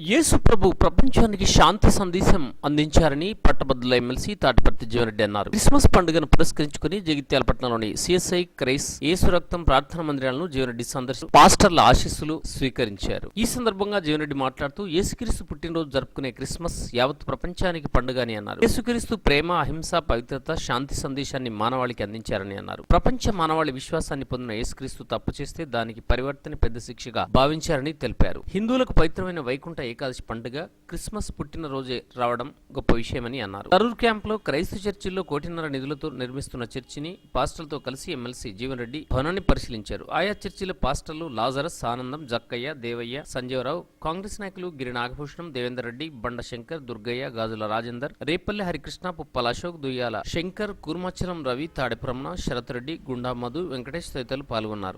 యేసు ప్రభు ప్రపంచానికి శాంతి సందేశం అందించారని పట్టభద్రుల ఎమ్మెల్సీ తాటిపర్తి జీవనరెడ్డి అన్నారు. క్రిస్మస్ పండుగను పురస్కరించుకుని జగిత్యాల పట్టణంలోని సిఎస్ఐ క్రైస్ యేసు రక్తం ప్రార్థన మందిరాలను జీవనరెడ్డి సందర్శించి పాస్టర్ల ఆశీస్సులు స్వీకరించారు. ఈ సందర్భంగా జీవనరెడ్డి మాట్లాడుతూ యేసుక్రీస్తు పుట్టినరోజు జరుపుకునే క్రిస్మస్ యావత్ ప్రపంచానికి పండుగ అని అన్నారు. యేసుక్రీస్తు ప్రేమ అహింస పవిత్రత శాంతి సందేశాన్ని మానవాళికి అందించారని అన్నారు. ప్రపంచ మానవాళి విశ్వాసాన్ని పొందిన యేసుక్రీస్తు తప్పు చేస్తే దానికి పరివర్తన పెద్ద శిక్షగా భావించారని తెలిపారు. హిందువులకు పవిత్రమైన వైకుంఠ ఏకాదశి పండుగ క్రిస్మస్ పుట్టినరోజే రావడం గొప్ప విషయమని అన్నారు. కరూర్ క్యాంప్లో క్రైస్తవ చర్చిల్లో కోటిన్నర నిధులతో నిర్మిస్తున్న చర్చిని పాస్టర్లతో కలిసి ఎమ్మెల్సీ జీవన్ రెడ్డి భవనాన్ని పరిశీలించారు. ఆయా చర్చిల పాస్టర్లు లాజరస్ ఆనందం జక్కయ్య దేవయ్య సంజీవరావు కాంగ్రెస్ నాయకులు గిరి నాగభూషణం దేవేందర్ రెడ్డి బండ శంకర్ దుర్గయ్య గాజుల రాజేందర్ రేపల్లి హరికృష్ణ పుప్పల అశోక్ దుయ్యాల శంకర్ కుర్మచలం రవి తాడెప్రమణ శరత్ రెడ్డి గుండా మధు వెంకటేష్ తదితరులు పాల్గొన్నారు.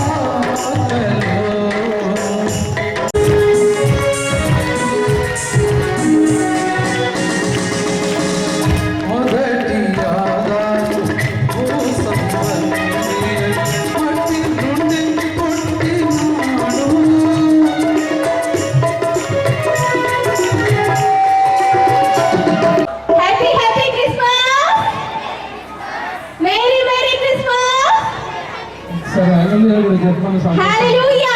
హల్లెలూయా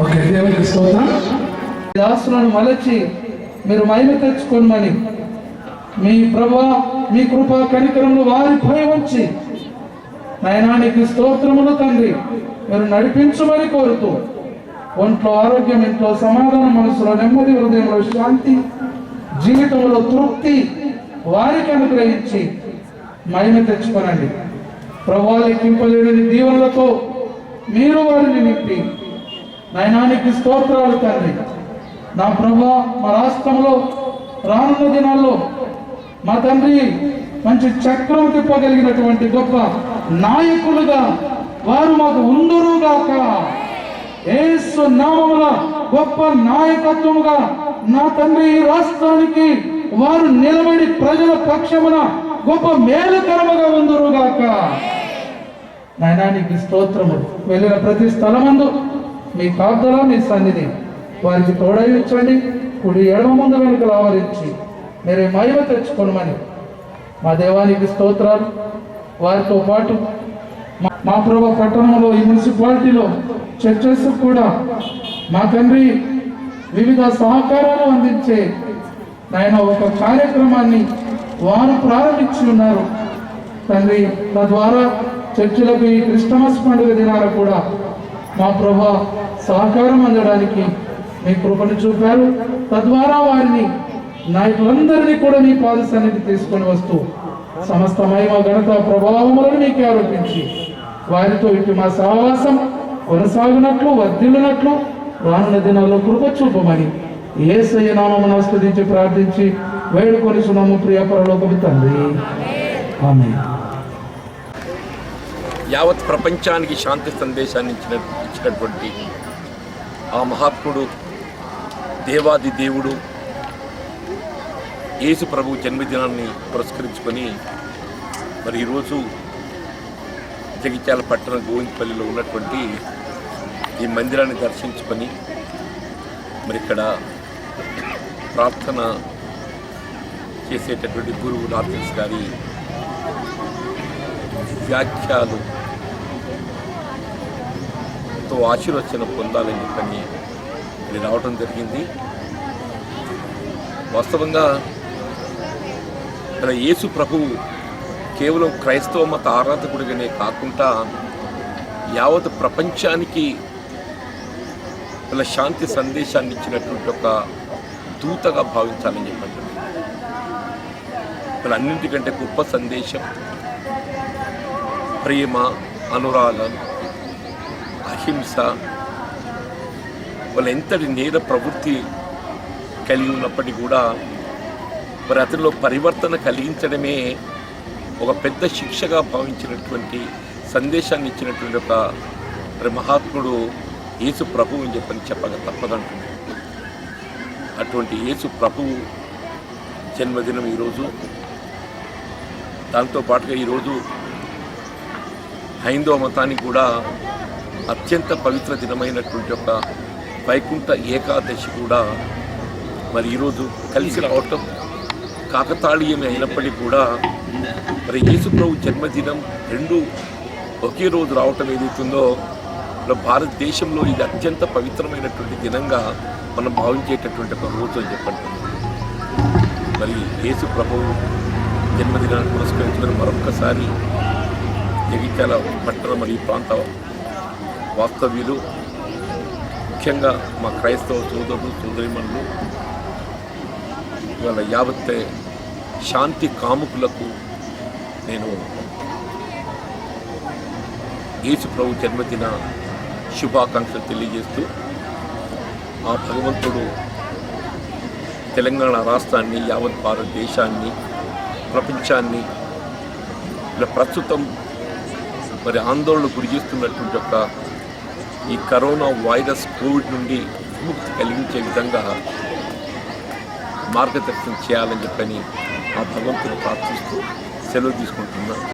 ఓకే దేవునికి స్తోత్రం. దాసులను మలచి మీరు మహిమ తెచ్చుకోమని మీ ప్రభా మీ కృపా కనికరములు వారి భయం వచ్చి నయనానికి స్తోత్రములు తండ్రి మీరు నడిపించమని కోరుతూ ఒంట్లో ఆరోగ్యం ఇంట్లో సమాధానం మనసులో నెమ్మది హృదయంలో శాంతి జీవితంలో తృప్తి వారికి అనుగ్రహించి మహిమ తెచ్చుకోనండి. ప్రభా లెక్కింపలేని దీవెనలతో మీరు వారిని నింపి నయనానికి స్తోత్రాలు తండ్రి. నా ప్రభా మా రాష్ట్రంలో రానున్న దినాల్లో మా తండ్రి మంచి చక్రం తిప్పగలిగినటువంటి గొప్ప నాయకులుగా వారు మాకు ఉందురుగాక యేసు నామముల గొప్ప నాయకత్వముగా నా తండ్రి ఈ రాష్ట్రానికి వారు నిలబడి ప్రజల పక్షమున గొప్ప మేలుకరముగా ఉందరుగాక. నయనానికి స్తోత్రము. వెళ్ళిన ప్రతి స్థలమందు మీ కాపుదల మీ సన్నిధి వారికి తోడయించండి కుడి ఎడమ ముందు వెనుకలు ఆవరించి మీరే మహిమ తెచ్చుకోనమని మా దేవానికి స్తోత్రాలు. వారితో పాటు మా- ప్రభా పట్టణంలో ఈ మున్సిపాలిటీలో చర్చెస్ కూడా మా తండ్రి వివిధ సహకారాలు అందించే ఆయన ఒక కార్యక్రమాన్ని వారు ప్రారంభించి ఉన్నారు. తండ్రి తద్వారా చర్చిలకు ఈ క్రిస్టమస్ పండుగ దినాల కూడా మా ప్రభా సహకారం అందడానికి మీ కృపను చూపారు. తద్వారా వారిని నాయకులందరినీ కూడా నీ పాద సన్నిధి తీసుకొని వస్తూ సమస్త మహిమ ఘనత ప్రభావములను నీకు ఆరోపించి వారితో ఇటు మా సహవాసం కొనసాగినట్లు వర్ధిల్లునట్లు రానున్న దినాల్లో కృప చూపమని ఏసయ్య నామమును ఆస్వాదించి ప్రార్థించి వేడుకొని సునాము ప్రియ పరలోకపు తండ్రి. ఆమె యావత్ ప్రపంచానికి శాంతి సందేశాన్ని ఇచ్చిన ఇచ్చినటువంటి ఆ మహాత్ముడు దేవాది దేవుడు యేసు ప్రభు జన్మదినాన్ని పురస్కరించుకొని మరి ఈరోజు జగిత్యాల పట్టణం గోవిందపల్లిలో ఉన్నటువంటి ఈ మందిరాన్ని దర్శించుకొని మరి ఇక్కడ ప్రార్థన చేసేటటువంటి గురువు నార్తన్స్ గారి వ్యాఖ్యలు తో ఆశీర్వచనం పొందాలని చెప్పని ఇది రావడం జరిగింది. వాస్తవంగా ఇక్కడ యేసు ప్రభువు కేవలం క్రైస్తవ మత ఆరాధకుడిగానే కాకుండా యావత్ ప్రపంచానికి ఇలా శాంతి సందేశాన్ని ఇచ్చినటువంటి ఒక దూతగా భావించాలని చెప్పండి ఇలా అన్నింటికంటే గొప్ప సందేశం ప్రేమ అనురాగం అహింస వాళ్ళ ఎంతటి నేర ప్రవృత్తి కలిగి ఉన్నప్పటికీ కూడా మరి అతనిలో పరివర్తన కలిగించడమే ఒక పెద్ద శిక్షగా భావించినటువంటి సందేశాన్ని ఇచ్చినటువంటి ఒక మరి మహాత్ముడు యేసు ప్రభువు అని చెప్పని చెప్పక తప్పదంటుంది అటువంటి యేసు ప్రభువు జన్మదినం ఈరోజు. దాంతో పాటుగా ఈరోజు హైందవ మతానికి కూడా అత్యంత పవిత్ర దినమైనటువంటి ఒక వైకుంఠ ఏకాదశి కూడా మరి ఈరోజు కలిసి రావటం కాకతాళీయమే అయినప్పటికీ కూడా మరి యేసుప్రభు జన్మదినం రెండు ఒకే రోజు రావటం ఏదైతుందో మన భారతదేశంలో ఇది అత్యంత పవిత్రమైనటువంటి దినంగా మనం భావించేటటువంటి ఒక రోజు అని చెప్పండి. మరి యేసు ప్రభువు జన్మదినాన్ని పురస్కరించుకొని మరొక్కసారి జగిత్యాల పట్టణ మరియు ప్రాంత వాస్తవ్యులు ముఖ్యంగా మా క్రైస్తవ సోదరులు సోదరిమణులు ఇవాళ యావత్ శాంతి కాముకులకు నేను యేసు ప్రభు జన్మదిన శుభాకాంక్షలు తెలియజేస్తూ ఆ భగవంతుడు తెలంగాణ రాష్ట్రాన్ని యావత్ భారతదేశాన్ని ప్రపంచాన్ని ఇలా ప్రస్తుతం మరి ఆందోళన గురి చేస్తున్నటువంటి ఈ కరోనా వైరస్ కోవిడ్ నుండి విముక్తి కలిగించే విధంగా మార్గదర్శనం చేయాలని చెప్పని ఆ భగవంతుని ప్రార్థిస్తూ సెలవు తీసుకుంటున్నాను.